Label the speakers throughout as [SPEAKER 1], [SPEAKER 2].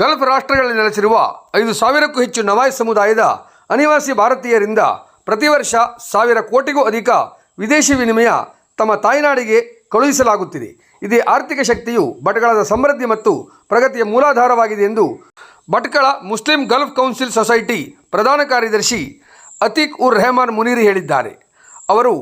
[SPEAKER 1] Gulf ರಾಷ್ಟ್ರಗಳಲ್ಲಿ ನೆಲೆಸಿರುವ ಐದು ಸಾವಿರಕ್ಕೂ ಹೆಚ್ಚು ನವಾಯ್ ಸಮುದಾಯದ ಅನಿವಾಸಿ ಭಾರತೀಯರಿಂದ ಪ್ರತಿ ವರ್ಷ ಸಾವಿರ ಕೋಟಿಗೂ ಅಧಿಕ ವಿದೇಶಿ ವಿನಿಮಯ ತಮ್ಮ ತಾಯ್ನಾಡಿಗೆ ಕಳುಹಿಸಲಾಗುತ್ತಿದೆ. ಇದೇ ಆರ್ಥಿಕ ಶಕ್ತಿಯು ಭಟ್ಕಳದ ಸಮೃದ್ಧಿ ಮತ್ತು ಪ್ರಗತಿಯ ಮೂಲಾಧಾರವಾಗಿದೆ ಎಂದು Bhatkal Muslim Gulf council society ಪ್ರಧಾನ ಕಾರ್ಯದರ್ಶಿ ಅತೀಕ್ ಉರ್ ರೆಹಮಾನ್ ಮುನೀರಿ ಹೇಳಿದ್ದಾರೆ. ಅವರು,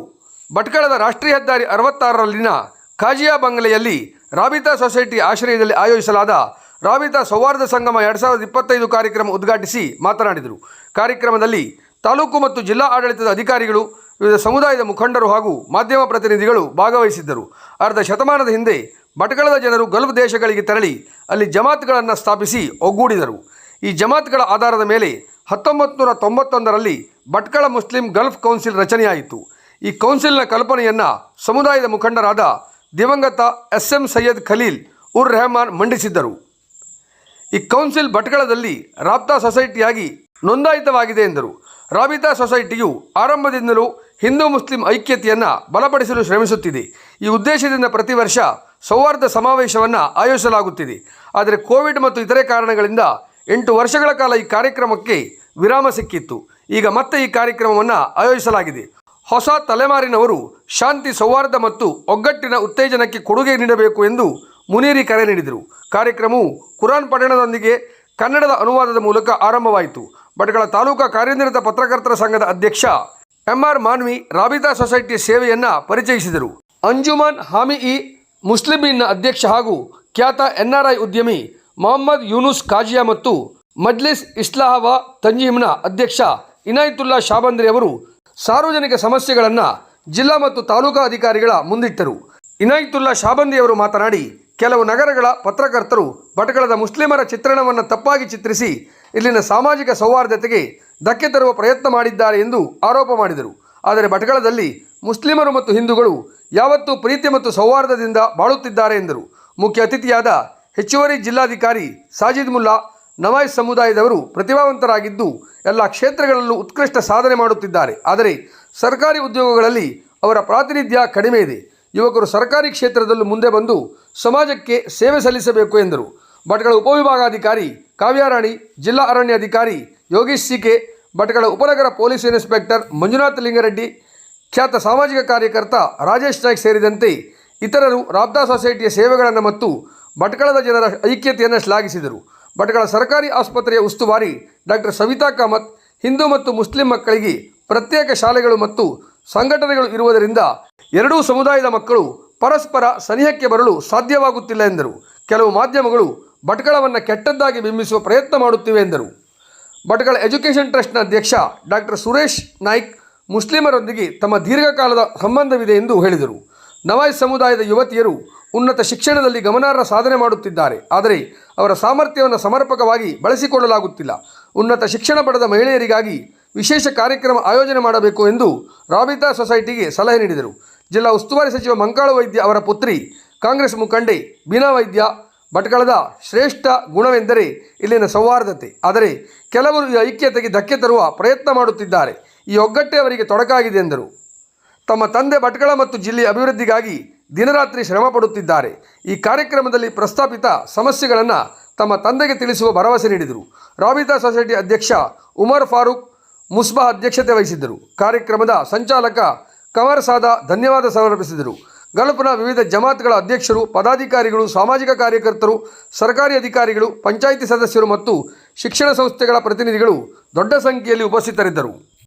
[SPEAKER 1] ಭಟ್ಕಳದ ರಾಷ್ಟ್ರೀಯ ಹೆದ್ದಾರಿ ಅರವತ್ತಾರರಲ್ಲಿನ ಖಾಜಿಯಾ ಬಂಗ್ಲೆಯಲ್ಲಿ ರಾಬಿತಾ ಸೊಸೈಟಿ ಆಶ್ರಯದಲ್ಲಿ ಆಯೋಜಿಸಲಾದ ರಾಬಿತಾ ಸೌಹಾರ್ದ ಸಂಗಮ ಎರಡು ಸಾವಿರದ ಇಪ್ಪತ್ತೈದು ಕಾರ್ಯಕ್ರಮ ಉದ್ಘಾಟಿಸಿ ಮಾತನಾಡಿದರು. ಕಾರ್ಯಕ್ರಮದಲ್ಲಿ ತಾಲೂಕು ಮತ್ತು ಜಿಲ್ಲಾ ಆಡಳಿತದ ಅಧಿಕಾರಿಗಳು, ವಿವಿಧ ಸಮುದಾಯದ ಮುಖಂಡರು ಹಾಗೂ ಮಾಧ್ಯಮ ಪ್ರತಿನಿಧಿಗಳು ಭಾಗವಹಿಸಿದ್ದರು. ಅರ್ಧ ಶತಮಾನದ ಹಿಂದೆ ಭಟ್ಕಳದ ಜನರು ಗಲ್ಫ್ ದೇಶಗಳಿಗೆ ತೆರಳಿ ಅಲ್ಲಿ ಜಮಾತ್ಗಳನ್ನು ಸ್ಥಾಪಿಸಿ ಒಗ್ಗೂಡಿದರು. ಈ ಜಮಾತ್ಗಳ ಆಧಾರದ ಮೇಲೆ ಹತ್ತೊಂಬತ್ತು ನೂರ ತೊಂಬತ್ತೊಂದರಲ್ಲಿ ಭಟ್ಕಳ ಮುಸ್ಲಿಂ ಗಲ್ಫ್ ಕೌನ್ಸಿಲ್ ರಚನೆಯಾಯಿತು. ಈ ಕೌನ್ಸಿಲ್ನ ಕಲ್ಪನೆಯನ್ನು ಸಮುದಾಯದ ಮುಖಂಡರಾದ ದಿವಂಗತ ಎಸ್ ಎಂ ಸೈಯದ್ ಖಲೀಲ್ ಉರ್ ರೆಹಮಾನ್ ಮಂಡಿಸಿದ್ದರು. ಈ ಕೌನ್ಸಿಲ್ ಭಟ್ಕಳದಲ್ಲಿ ರಾಬ್ತಾ ಸೊಸೈಟಿಯಾಗಿ ನೋಂದಾಯಿತವಾಗಿದೆ ಎಂದರು. ರಾಬಿತಾ ಸೊಸೈಟಿಯು ಆರಂಭದಿಂದಲೂ ಹಿಂದೂ ಮುಸ್ಲಿಂ ಐಕ್ಯತೆಯನ್ನು ಬಲಪಡಿಸಲು ಶ್ರಮಿಸುತ್ತಿದೆ. ಈ ಉದ್ದೇಶದಿಂದ ಪ್ರತಿ ವರ್ಷ ಸೌಹಾರ್ದ ಸಮಾವೇಶವನ್ನು ಆಯೋಜಿಸಲಾಗುತ್ತಿದೆ. ಆದರೆ ಕೋವಿಡ್ ಮತ್ತು ಇತರೆ ಕಾರಣಗಳಿಂದ ಎಂಟು ವರ್ಷಗಳ ಕಾಲ ಈ ಕಾರ್ಯಕ್ರಮಕ್ಕೆ ವಿರಾಮ ಸಿಕ್ಕಿತ್ತು. ಈಗ ಮತ್ತೆ ಈ ಕಾರ್ಯಕ್ರಮವನ್ನು ಆಯೋಜಿಸಲಾಗಿದೆ. ಹೊಸ ತಲೆಮಾರಿನವರು ಶಾಂತಿ ಸೌಹಾರ್ದ ಮತ್ತು ಒಗ್ಗಟ್ಟಿನ ಉತ್ತೇಜನಕ್ಕೆ ಕೊಡುಗೆ ನೀಡಬೇಕು ಎಂದು ಮುನೀರಿ ಕರೆ ನೀಡಿದರು. ಕಾರ್ಯಕ್ರಮವು ಕುರಾನ್ ಪಠಣದೊಂದಿಗೆ ಕನ್ನಡದ ಅನುವಾದದ ಮೂಲಕ ಆರಂಭವಾಯಿತು. ಭಟ್ಕಳ ತಾಲೂಕಾ ಕಾರ್ಯನಿರತ ಪತ್ರಕರ್ತರ ಸಂಘದ ಅಧ್ಯಕ್ಷ ಎಂಆರ್ ಮಾನ್ವಿ ರಾಬಿತಾ ಸೊಸೈಟಿಯ ಸೇವೆಯನ್ನು ಪರಿಚಯಿಸಿದರು. ಅಂಜುಮಾನ್ ಹಾಮಿ ಇ ಮುಸ್ಲಿಮೀನ್ನ ಅಧ್ಯಕ್ಷ ಹಾಗೂ ಖ್ಯಾತ ಎನ್ಆರ್ಐ ಉದ್ಯಮಿ ಮೊಹಮ್ಮದ್ ಯೂನುಸ್ ಕಾಜಿಯಾ ಮತ್ತು ಮಜ್ಲಿಸ್ ಇಸ್ಲಾಹವಾ ತಂಜೀಮ್ನ ಅಧ್ಯಕ್ಷ ಇನಾಯತುಲ್ಲಾ ಶಾಬಂದ್ರಿ ಅವರು ಸಾರ್ವಜನಿಕ ಸಮಸ್ಯೆಗಳನ್ನು ಜಿಲ್ಲಾ ಮತ್ತು ತಾಲೂಕಾ ಅಧಿಕಾರಿಗಳ ಮುಂದಿಟ್ಟರು. ಇನಾಯಿತುಲ್ಲಾ ಶಾಬಂದಿ ಅವರು ಮಾತನಾಡಿ, ಕೆಲವು ನಗರಗಳ ಪತ್ರಕರ್ತರು ಭಟ್ಕಳದ ಮುಸ್ಲಿಮರ ಚಿತ್ರಣವನ್ನು ತಪ್ಪಾಗಿ ಚಿತ್ರಿಸಿ, ಇಲ್ಲಿನ ಸಾಮಾಜಿಕ ಸೌಹಾರ್ದತೆಗೆ ಧಕ್ಕೆ ತರುವ ಪ್ರಯತ್ನ ಮಾಡಿದ್ದಾರೆ ಎಂದು ಆರೋಪ ಮಾಡಿದರು. ಆದರೆ ಭಟ್ಕಳದಲ್ಲಿ ಮುಸ್ಲಿಮರು ಮತ್ತು ಹಿಂದೂಗಳು ಯಾವತ್ತೂ ಪ್ರೀತಿ ಮತ್ತು ಸೌಹಾರ್ದದಿಂದ ಬಾಳುತ್ತಿದ್ದಾರೆ ಎಂದರು. ಮುಖ್ಯ ಅತಿಥಿಯಾದ ಹೆಚ್ಚುವರಿ ಜಿಲ್ಲಾಧಿಕಾರಿ ಸಾಜಿದ್ ಮುಲ್ಲಾ ನವಾಯ್ ಸಮುದಾಯದವರು ಪ್ರತಿಭಾವಂತರಾಗಿದ್ದು ಎಲ್ಲ ಕ್ಷೇತ್ರಗಳಲ್ಲೂ ಉತ್ಕೃಷ್ಟ ಸಾಧನೆ ಮಾಡುತ್ತಿದ್ದಾರೆ. ಆದರೆ ಸರ್ಕಾರಿ ಉದ್ಯೋಗಗಳಲ್ಲಿ ಅವರ ಪ್ರಾತಿನಿಧ್ಯ ಕಡಿಮೆ ಇದೆ. ಯುವಕರು ಸರ್ಕಾರಿ ಕ್ಷೇತ್ರದಲ್ಲೂ ಮುಂದೆ ಬಂದು ಸಮಾಜಕ್ಕೆ ಸೇವೆ ಸಲ್ಲಿಸಬೇಕು ಎಂದರು. ಭಟ್ಗಳ ಉಪವಿಭಾಗಾಧಿಕಾರಿ ಕಾವ್ಯಾರಾಣಿ, ಜಿಲ್ಲಾ ಅರಣ್ಯಾಧಿಕಾರಿ ಯೋಗೀಶ್ ಸಿಕೆ ಭಟ್ಗಳ ಉಪನಗರ ಪೊಲೀಸ್ ಇನ್ಸ್ಪೆಕ್ಟರ್ ಮಂಜುನಾಥ್ ಲಿಂಗರೆಡ್ಡಿ, ಖ್ಯಾತ ಸಾಮಾಜಿಕ ಕಾರ್ಯಕರ್ತ ರಾಜೇಶ್ ನಾಯ್ಕ್ ಸೇರಿದಂತೆ ಇತರರು ರಾಬ್ದಾ ಸೊಸೈಟಿಯ ಸೇವೆಗಳನ್ನು ಮತ್ತು ಭಟ್ಕಳದ ಜನರ ಐಕ್ಯತೆಯನ್ನು ಶ್ಲಾಘಿಸಿದರು. ಭಟ್ಕಳ ಸರ್ಕಾರಿ ಆಸ್ಪತ್ರೆಯ ಉಸ್ತುವಾರಿ ಡಾಕ್ಟರ್ ಸವಿತಾ ಕಾಮತ್, ಹಿಂದೂ ಮತ್ತು ಮುಸ್ಲಿಂ ಮಕ್ಕಳಿಗೆ ಪ್ರತ್ಯೇಕ ಶಾಲೆಗಳು ಮತ್ತು ಸಂಘಟನೆಗಳು ಇರುವುದರಿಂದ ಎರಡೂ ಸಮುದಾಯದ ಮಕ್ಕಳು ಪರಸ್ಪರ ಸನಿಹಕ್ಕೆ ಬರಲು ಸಾಧ್ಯವಾಗುತ್ತಿಲ್ಲ ಎಂದರು. ಕೆಲವು ಮಾಧ್ಯಮಗಳು ಭಟ್ಕಳವನ್ನು ಕೆಟ್ಟದ್ದಾಗಿ ಬಿಂಬಿಸುವ ಪ್ರಯತ್ನ ಮಾಡುತ್ತಿವೆ ಎಂದರು. ಭಟ್ಕಳ ಎಜುಕೇಷನ್ ಟ್ರಸ್ಟ್ನ ಅಧ್ಯಕ್ಷ ಡಾಕ್ಟರ್ ಸುರೇಶ್ ನಾಯ್ಕ್ ಮುಸ್ಲಿಮರೊಂದಿಗೆ ತಮ್ಮ ದೀರ್ಘಕಾಲದ ಸಂಬಂಧವಿದೆ ಎಂದು ಹೇಳಿದರು. ನವಾಯ್ ಸಮುದಾಯದ ಯುವತಿಯರು ಉನ್ನತ ಶಿಕ್ಷಣದಲ್ಲಿ ಗಮನಾರ್ಹ ಸಾಧನೆ ಮಾಡುತ್ತಿದ್ದಾರೆ. ಆದರೆ ಅವರ ಸಾಮರ್ಥ್ಯವನ್ನು ಸಮರ್ಪಕವಾಗಿ ಬಳಸಿಕೊಳ್ಳಲಾಗುತ್ತಿಲ್ಲ. ಉನ್ನತ ಶಿಕ್ಷಣ ಪಡೆದ ಮಹಿಳೆಯರಿಗಾಗಿ ವಿಶೇಷ ಕಾರ್ಯಕ್ರಮ ಆಯೋಜನೆ ಮಾಡಬೇಕು ಎಂದು ರಾಬಿತಾ ಸೊಸೈಟಿಗೆ ಸಲಹೆ ನೀಡಿದರು. ಜಿಲ್ಲಾ ಉಸ್ತುವಾರಿ ಸಚಿವ ಮಂಕಾಳ ವೈದ್ಯ ಅವರ ಪುತ್ರಿ, ಕಾಂಗ್ರೆಸ್ ಮುಖಂಡೆ ಬೀನಾ ವೈದ್ಯ, ಭಟ್ಕಳದ ಶ್ರೇಷ್ಠ ಗುಣವೆಂದರೆ ಇಲ್ಲಿನ ಸೌಹಾರ್ದತೆ. ಆದರೆ ಕೆಲವರು ಈ ಐಕ್ಯತೆಗೆ ಧಕ್ಕೆ ತರುವ ಪ್ರಯತ್ನ ಮಾಡುತ್ತಿದ್ದಾರೆ. ಈ ಒಗ್ಗಟ್ಟೆ ಅವರಿಗೆ ತೊಡಕಾಗಿದೆ ಎಂದರು. ತಮ್ಮ ತಂದೆ ಭಟ್ಕಳ ಮತ್ತು ಜಿಲ್ಲೆಯ ಅಭಿವೃದ್ಧಿಗಾಗಿ ದಿನರಾತ್ರಿ ಶ್ರಮ ಪಡುತ್ತಿದ್ದಾರೆ. ಈ ಕಾರ್ಯಕ್ರಮದಲ್ಲಿ ಪ್ರಸ್ತಾಪಿತ ಸಮಸ್ಯೆಗಳನ್ನು ತಮ್ಮ ತಂದೆಗೆ ತಿಳಿಸುವ ಭರವಸೆ ನೀಡಿದರು. ರಾಬಿತಾ ಸೊಸೈಟಿ ಅಧ್ಯಕ್ಷ ಉಮರ್ ಫಾರೂಕ್ ಮುಸ್ಬಾ ಅಧ್ಯಕ್ಷತೆ ವಹಿಸಿದ್ದರು. ಕಾರ್ಯಕ್ರಮದ ಸಂಚಾಲಕ ಕಮರ್ ಸಾದಾ ಧನ್ಯವಾದ ಸಮರ್ಪಿಸಿದರು. ಗಲ್ಫ್ನ ವಿವಿಧ ಜಮಾತ್ಗಳ ಅಧ್ಯಕ್ಷರು, ಪದಾಧಿಕಾರಿಗಳು, ಸಾಮಾಜಿಕ ಕಾರ್ಯಕರ್ತರು, ಸರ್ಕಾರಿ ಅಧಿಕಾರಿಗಳು, ಪಂಚಾಯಿತಿ ಸದಸ್ಯರು ಮತ್ತು ಶಿಕ್ಷಣ ಸಂಸ್ಥೆಗಳ ಪ್ರತಿನಿಧಿಗಳು ದೊಡ್ಡ ಸಂಖ್ಯೆಯಲ್ಲಿ ಉಪಸ್ಥಿತರಿದ್ದರು.